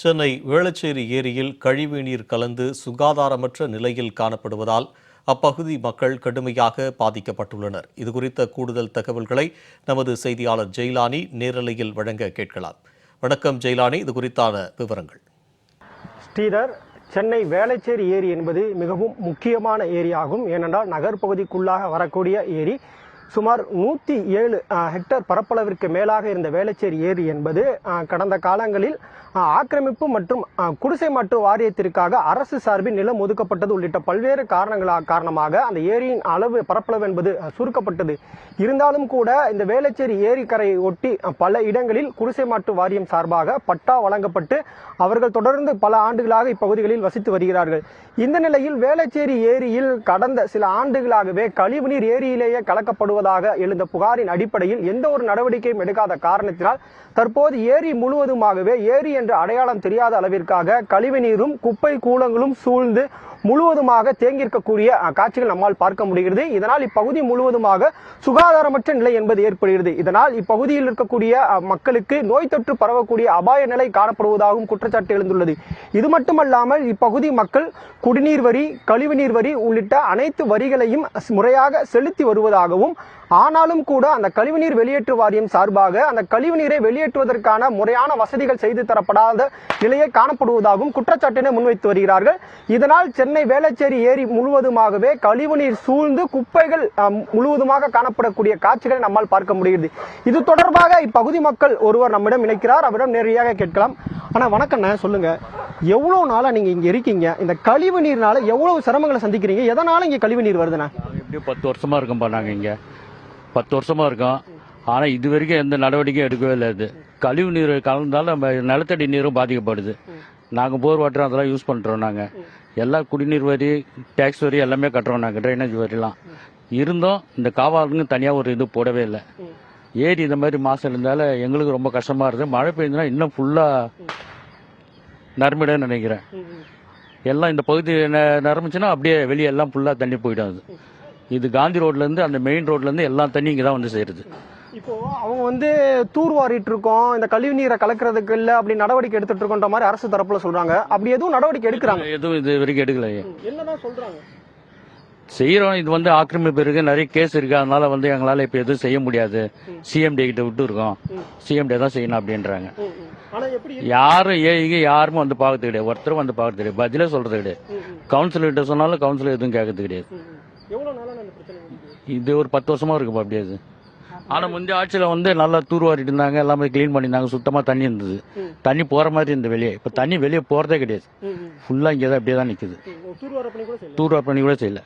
சென்னை வேளச்சேரி ஏரியில் கழிவுநீர் கலந்து சுகாதாரமற்ற நிலையில் காணப்படுவதால் அப்பகுதி மக்கள் கடுமையாக பாதிக்கப்பட்டுள்ளனர். இதுகுறித்த கூடுதல் தகவல்களை நமது செய்தியாளர் ஜெயிலானி நேரலையில் வழங்க கேட்கலாம். வணக்கம் ஜெயிலானி இது குறித்தான விவரங்கள். ஸ்ரீதர் சென்னை வேளச்சேரி ஏரி என்பது மிகவும் முக்கியமான ஏரியாகும். ஏனென்றால் நகர்ப்பகுதிக்குள்ளாக வரக்கூடிய ஏரி சுமார் நூற்றி ஏழு ஹெக்டர் பரப்பளவிற்கு மேலாக இருந்த வேளச்சேரி ஏரி என்பது கடந்த காலங்களில் ஆக்கிரமிப்பு மற்றும் குடிசை மாற்று வாரியத்திற்காக அரசு சார்பில் நிலம் ஒதுக்கப்பட்டது உள்ளிட்ட பல்வேறு காரணங்களாக காரணமாக அந்த ஏரியின் அளவு பரப்பளவு என்பது சுருக்கப்பட்டது. இருந்தாலும் கூட இந்த வேளச்சேரி ஏரிக்கரையை ஒட்டி பல இடங்களில் குடிசை மாற்று வாரியம் சார்பாக பட்டா வழங்கப்பட்டு அவர்கள் தொடர்ந்து பல ஆண்டுகளாக இப்பகுதிகளில் வசித்து வருகிறார்கள். இந்த நிலையில் வேளச்சேரி ஏரியில் கடந்த சில ஆண்டுகளாகவே கழிவுநீர் ஏரியிலேயே வருவதாக எழுந்த புகாரின் அடிப்படையில் எந்த ஒரு நடவடிக்கையும் எடுக்காத காரணத்தினால் தற்போது ஏரி முழுவதுமாகவே ஏரி என்ற அடையாளம் தெரியாத அளவிற்காக கழிவுநீரும் குப்பை கூலங்களும் சூழ்ந்து முழுவதுமாக தேங்கியிருக்கக்கூடிய காட்சிகள் நம்மால் பார்க்க முடிகிறது. இதனால் இப்பகுதி முழுவதுமாக சுகாதாரமற்ற நிலை என்பது ஏற்படுகிறது. இதனால் இப்பகுதியில் இருக்கக்கூடிய மக்களுக்கு நோய் தொற்று பரவக்கூடிய அபாய நிலை காணப்படுவதாகவும் குற்றச்சாட்டு எழுந்துள்ளது. இது மட்டுமல்லாமல் இப்பகுதி மக்கள் குடிநீர் வரி கழிவுநீர் வரி உள்ளிட்ட அனைத்து வரிகளையும் முறையாக செலுத்தி வருவதாகவும் ஆனாலும் கூட அந்த கழிவுநீர் வெளியேற்று வாரியம் சார்பாக அந்த கழிவுநீரை வெளியேற்றுவதற்கான முறையான வசதிகள் செய்து தரப்படாத நிலையை காணப்படுவதாகவும் குற்றச்சாட்டினை முன்வைத்து வருகிறார்கள். இதனால் சென்னை வேளச்சேரி ஏரி முழுவதுமாகவே கழிவுநீர் சூழ்ந்து குப்பைகள் முழுவதுமாக காணப்படக்கூடிய காட்சிகளை நம்மால் பார்க்க முடிகிறது. இது தொடர்பாக இப்பகுதி மக்கள் ஒருவர் நம்மிடம் இணைக்கிறார். அவரிடம் நேரடியாக கேட்கலாம். ஆனா வணக்கண்ணே சொல்லுங்க. எவ்வளோ நாளா நீங்க இங்கே இருக்கீங்க? இந்த கழிவு நீர்னால எவ்வளவு சிரமங்களை சந்திக்கிறீங்க? எதனால இங்கே கழிவு நீர் வருதுண்ணா எப்படியும் பத்து வருஷமா இருக்கும்பா நாங்கள் இங்கே. பத்து வருஷமா இருக்கும். ஆனால் இது வரைக்கும் எந்த நடவடிக்கையும் எடுக்கவே இல்லை இது கழிவு நீர் கலந்தாலும் நம்ம நிலத்தடி நீரும் பாதிக்கப்படுது. நாங்கள் போர் வாட்டர் அதெல்லாம் யூஸ் பண்ணுறோம் நாங்கள் எல்லா குடிநீர் வரி டேக்ஸ் வரி எல்லாமே கட்டுறோம் நாங்கள் ட்ரைனேஜ் வரிலாம். இருந்தும் இந்த காவாலுங்க தனியாக ஒரு இது போடவே இல்லை. ஏரி இந்த மாதிரி மாசம் இருந்தால எங்களுக்கு ரொம்ப கஷ்டமாக இருக்குது மழை பெய்யுதுன்னா இன்னும் ஃபுல்லாக நரம்பிடன்னு நினைக்கிறேன். எல்லாம் இந்த பகுதி ந- நிரம்பிச்சுன்னா அப்படியே வெளியே எல்லாம் ஃபுல்லாக தண்ணி போயிடும் அது. இது காந்தி ரோட்லேருந்து அந்த மெயின் ரோட்லேருந்து எல்லா தண்ணி இங்கே தான் வந்து சேருது. இப்போ அவங்க வந்து தூர்வாரிட்டு இருக்கோம் இந்த கழிவு நீரை கலக்கிறதுக்கு இல்ல அப்படி நடவடிக்கை எடுத்துட்டு இருக்கோன்ற மாதிரி அரசு தரப்புல சொல்றாங்க. அப்படி எதுவும் நடவடிக்கை எடுக்கிறாங்க? எதுவும் இது வரைக்கும் எடுக்கலையே என்னதான் சொல்றாங்க? செய்கிறோம் இது வந்து ஆக்கிரமிப்பு இருக்கு நிறைய கேஸ் இருக்கு. அதனால வந்து எங்களால் இப்போ எதுவும் செய்ய முடியாது. சிஎம்டி கிட்ட விட்டு இருக்கோம் சிஎம்டி தான் செய்யணும் அப்படின்றாங்க. யாரும் ஏங்க யாருமே வந்து பார்க்கறது கிடையாது. ஒருத்தரும் வந்து பார்க்கறது கிடையாது. பதிலே சொல்றது கிடையாது. கவுன்சிலர் கிட்ட சொன்னாலும் கவுன்சிலர் எதுவும் கேட்கறது கிடையாது. பிரச்சனை இது ஒரு பத்து வருஷமா இருக்குப்பா அப்படியே அது. ஆனா முந்தைய ஆட்சியில வந்து நல்லா தூர்வாரிட்டு இருந்தாங்க எல்லாமே க்ளீன் பண்ணியிருந்தாங்க சுத்தமா தண்ணி இருந்தது. தண்ணி போற மாதிரி இருந்தது வெளியே. இப்ப தண்ணி வெளியே போறதே கிடையாது. ஃபுல்லா இங்கே தான் அப்படியே தான் நிக்குது. தூர்வார பண்ணி கூட செய்யல.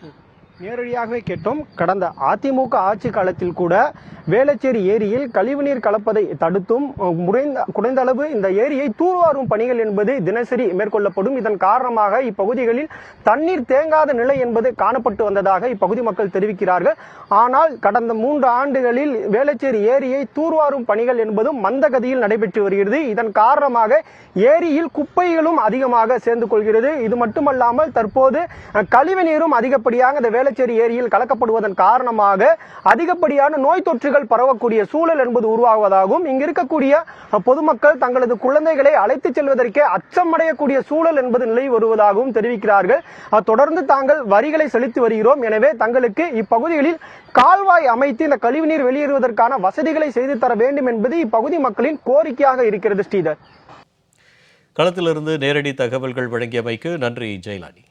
நேரடியாகவே கேட்டோம் கடந்த அதிமுக ஆட்சி காலத்தில் கூட வேளச்சேரி ஏரியில் கழிவுநீர் கலப்பதை தடுத்தும் முறைந்த குறைந்த அளவு இந்த ஏரியை தூர்வாரும் பணிகள் என்பது தினசரி மேற்கொள்ளப்படும். இதன் காரணமாக இப்பகுதிகளில் தண்ணீர் தேங்காத நிலை என்பது காணப்பட்டு வந்ததாக இப்பகுதி மக்கள் தெரிவிக்கிறார்கள். ஆனால் கடந்த மூன்று ஆண்டுகளில் வேளச்சேரி ஏரியை தூர்வாரும் பணிகள் என்பதும் மந்தகதியில் நடைபெற்று வருகிறது. இதன் காரணமாக ஏரியில் குப்பைகளும் அதிகமாக சேர்ந்து கொள்கிறது. இது மட்டுமல்லாமல் தற்போது கழிவுநீரும் கழிவு நீரும் அதிகப்படியாக இந்த வேலை வேளச்சேரி ஏரியில் கலக்கப்படுவதன் காரணமாக அதிகப்படியான நோய் தொற்றுகள் பரவக்கூடிய சூழல் என்பது உருவாகுவதாகவும் இங்கு இருக்கக்கூடிய பொதுமக்கள் தங்களது குழந்தைகளை அழைத்துச் செல்வதற்கே அச்சமடையக்கூடிய சூழல் என்பது நிலை வருவதாகவும் தெரிவிக்கிறார்கள். தொடர்ந்து தாங்கள் வரிகளை செலுத்தி வருகிறோம். எனவே தங்களுக்கு இப்பகுதிகளில் கால்வாய் அமைத்து இந்த கழிவுநீர் வெளியேறுவதற்கான வசதிகளை செய்து தர வேண்டும் என்பது இப்பகுதி மக்களின் கோரிக்கையாக இருக்கிறது ஸ்ரீதர். களத்திலிருந்து நேரடி தகவல்கள் வழங்கியமைக்கு நன்றி ஜெயலானி